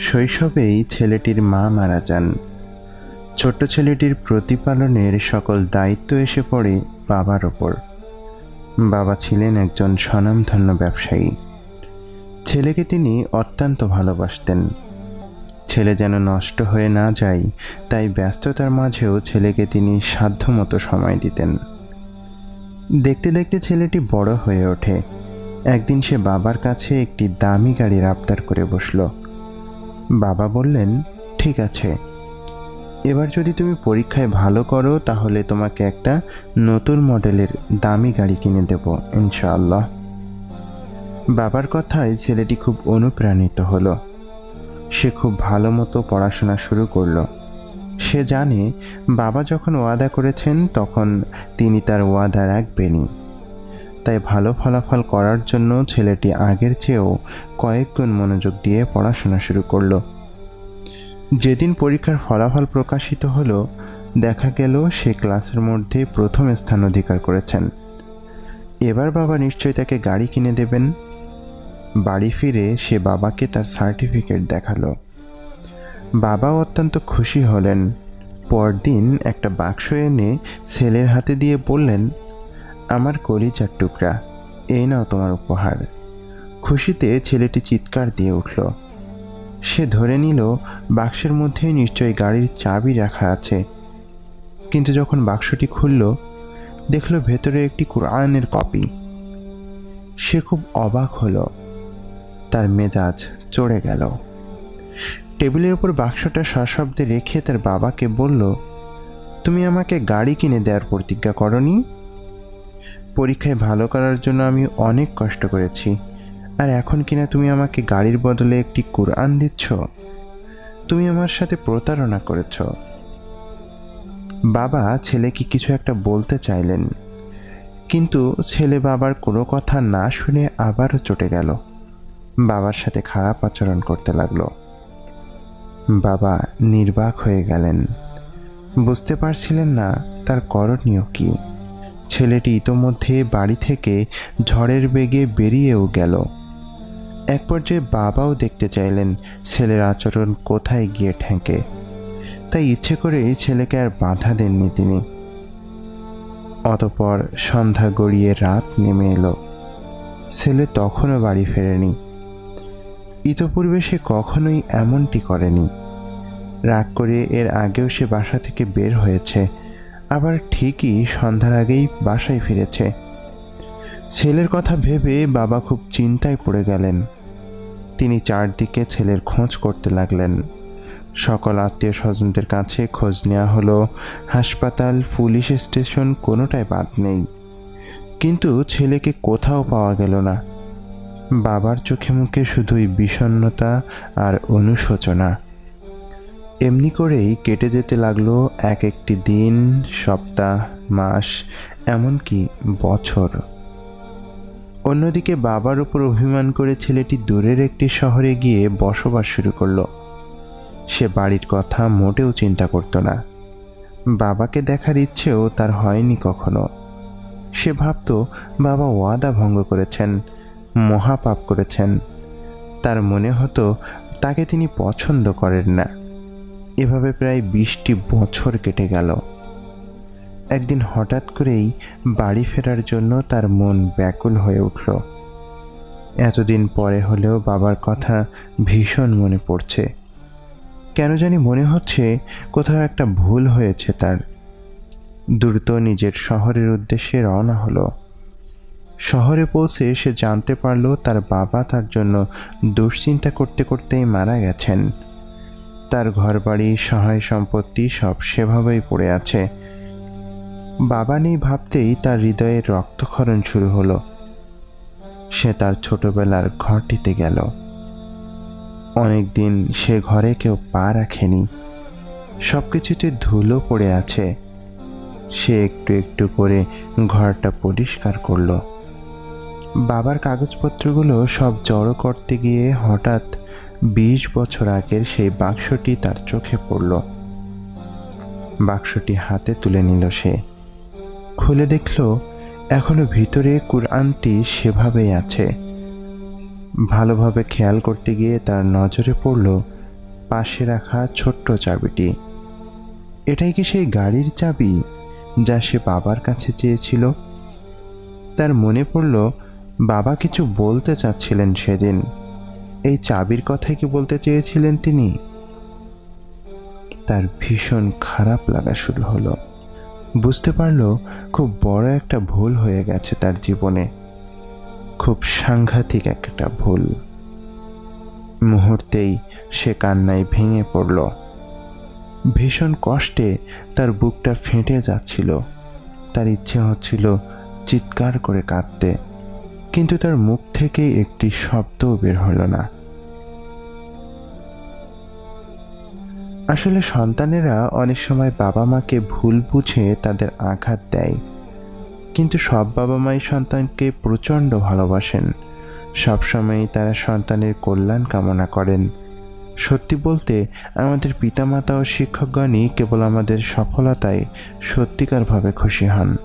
শৈশবেই ছেলেটির মা মারা যান। ছোট্ট ছেলেটির প্রতিপালনের সকল দায়িত্ব এসে পড়ে বাবার ওপর। বাবা ছিলেন একজন স্বনামধন্য ব্যবসায়ী। ছেলেকে তিনি অত্যন্ত ভালোবাসতেন। ছেলে যেন নষ্ট হয়ে না যায়, তাই ব্যস্ততার মাঝেও ছেলেকে তিনি সাধ্যমতো সময় দিতেন। দেখতে দেখতে ছেলেটি বড় হয়ে ওঠে। একদিন সে বাবার কাছে একটি দামি গাড়ির আবদার করে বসল। বাবা বললেন, ঠিক আছে। এবার যদি তুমি পরীক্ষায় ভালো করো, তাহলে তোমাকে একটা নতুন মডেলের দামি গাড়ি কিনে দেব, ইনশাআল্লাহ। বাবার কথায় ছেলেটি খুব অনুপ্রাণিত হলো। সে খুব ভালো মতো পড়াশোনা শুরু করল। সে জানে, বাবা যখন ওয়াদা করেছেন, তখন তিনি তার ওয়াদা রাখবেনই। তাই ভালো ফলাফল করার জন্য ছেলেটি আগের চেয়েও কয়েক গুণ মনোযোগ দিয়ে পড়াশোনা শুরু করল। যেদিন পরীক্ষার ফলাফল প্রকাশিত হলো, দেখা গেল সে ক্লাসের মধ্যে প্রথম স্থান অধিকার করেছেন। এবার বাবা নিশ্চয়ই তাকে গাড়ি কিনে দেবেন। বাড়ি ফিরে সে বাবাকে তার সার্টিফিকেট দেখাল। বাবা অত্যন্ত খুশি হলেন। পরদিন একটা বাক্স এনে ছেলের হাতে দিয়ে বললেন আমার কলিজার টুকরা, এই নাও তোমার উপহার। খুশিতে ছেলেটি চিৎকার দিয়ে উঠল। সে ধরে নিল, বাক্সের মধ্যেই নিশ্চয়ই গাড়ির চাবি রাখা আছে। কিন্তু যখন বাক্সটি খুলল, দেখল ভেতরে একটি কোরআনের কপি। সে খুব অবাক হলো। তার মেজাজ চড়ে গেল। টেবিলের উপর বাক্সটা সশব্দে রেখে তার বাবাকে বলল, তুমি আমাকে গাড়ি কিনে দেওয়ার প্রতিজ্ঞা করনি? পরীক্ষায় ভালো করার জন্য আমি অনেক কষ্ট করেছি। আর এখন কিনা তুমি আমাকে গাড়ির বদলে একটি কোরআন দিচ্ছ? তুমি আমার সাথে প্রতারণা করেছ। বাবা ছেলেকে কিছু একটা বলতে চাইলেন। কিন্তু ছেলে বাবার কোনো কথা না শুনে আবারও চটে গেল। বাবার সাথে খারাপ আচরণ করতে লাগল। বাবা নির্বাক হয়ে গেলেন। বুঝতে পারছিলেন না তার করণীয় কি। ছেলেটি ইতোমধ্যে বাড়ি থেকে ঝড়ের বেগে বেরিয়েও গেল। এক পর্যায়ে বাবাও দেখতে চাইলেন ছেলের আচরণ কোথায় গিয়ে ঠেকে। তাই ইচ্ছে করেই ছেলেকে আর বাধা দেননি তিনি। অতপর সন্ধ্যা গড়িয়ে রাত নেমে এলো। ছেলে তখনও বাড়ি ফেরেনি। ইতপূর্বে সে কখনোই এমনটি করেনি। রাগ করে এর আগেও সে বাসা থেকে বের হয়েছে। আবার ঠিকই সন্ধ্যার আগেই বাসায় ফিরেছে। ছেলের কথা ভেবে বাবা খুব চিন্তায় পড়ে গেলেন। তিনি চারদিকে ছেলের খোঁজ করতে লাগলেন। সকল আত্মীয় স্বজনদের কাছে খোঁজ নেওয়া হলো। হাসপাতাল, পুলিশ স্টেশন কোনোটাই বাদ নেই। কিন্তু ছেলেকে কোথাও পাওয়া গেল না। বাবার চোখে মুখে শুধুই বিষণ্ণতা আর অনুশোচনা। এমনি করেই কেটে যেতে লাগল এক একটি দিন, সপ্তাহ, মাস, এমনকি বছর। অন্যদিকে বাবার উপর অভিমান করে ছেলেটি দূরের একটি শহরে গিয়ে বসবাস শুরু করল। সে বাড়ির কথা মোটেও চিন্তা করতো না। বাবাকে দেখার ইচ্ছেও তার হয়নি কখনো। সে ভাবতো, বাবা ওয়াদা ভঙ্গ করেছেন, মহাপাপ করেছেন। তার মনে হতো, তাকে তিনি পছন্দ করেন না। এভাবে প্রায় বিশটি বছর কেটে গেল। একদিন হঠাৎ করেই বাড়ি ফেরার জন্য তার মন ব্যাকুল হয়ে উঠল। এতদিন পরে হলেও বাবার কথা ভীষণ মনে পড়ছে। কেন জানি মনে হচ্ছে কোথাও একটা ভুল হয়েছে তার। দ্রুত নিজের শহরের উদ্দেশ্যে রওনা হলো। শহরে পৌঁছে সে জানতে পারল তার বাবা তার জন্য দুশ্চিন্তা করতে করতেই মারা গেছেন। তার ঘরবাড়ি, সহায় সম্পত্তি সব সেভাবেই পড়ে আছে। বাবা নেই ভাবতেই তার হৃদয়ে রক্তক্ষরণ শুরু হলো। সে তার ছোটবেলার ঘরটিতে গেল। অনেকদিন সে ঘরে কেউ পা রাখেনি। সব কিছুতে ধুলো পড়ে আছে। সে একটু একটু করে ঘরটা পরিষ্কার করল। বাবার কাগজপত্রগুলো সব জড়ো করতে গিয়ে হঠাৎ বিশ বছর আগের সেই বাক্সটি তার চোখে পড়ল। বাক্সটি হাতে তুলে নিল সে। খুলে দেখল, এখনও ভিতরে কুরআনটি সেভাবেই আছে। ভালোভাবে খেয়াল করতে গিয়ে তার নজরে পড়ল পাশে রাখা ছোট্ট চাবিটি। এটাই কি সেই গাড়ির চাবি যা সে বাবার কাছে চেয়েছিল? তার মনে পড়ল, বাবা কিছু বলতে চাচ্ছিলেন সেদিন। এই চাবির কথাই কি বলতে চেয়েছিলেন তিনি? তার ভীষণ খারাপ লাগা শুরু হলো। বুঝতে পারল, খুব বড় একটা ভুল হয়ে গেছে তার জীবনে। খুব সাংঘাতিক একটা ভুল। মুহূর্তেই সে কান্নায় ভেঙে পড়ল। ভীষণ কষ্টে তার বুকটা ফেটে যাচ্ছিল। তার ইচ্ছে হচ্ছিল চিৎকার করে কাঁদতে। কিন্তু তার মুখ থেকে একটি শব্দও বের হলো না। আসলে সন্তানেরা অনেক সময় বাবা মাকে ভুল বুঝে তাদের আঘাত দেয়। কিন্তু সব বাবা মাই সন্তানকে প্রচণ্ড ভালোবাসেন। সবসময়ই তারা সন্তানের কল্যাণ কামনা করেন। সত্যি বলতে, আমাদের পিতামাতা ও শিক্ষকগণই কেবল আমাদের সফলতায় সত্যিকারভাবে খুশি হন।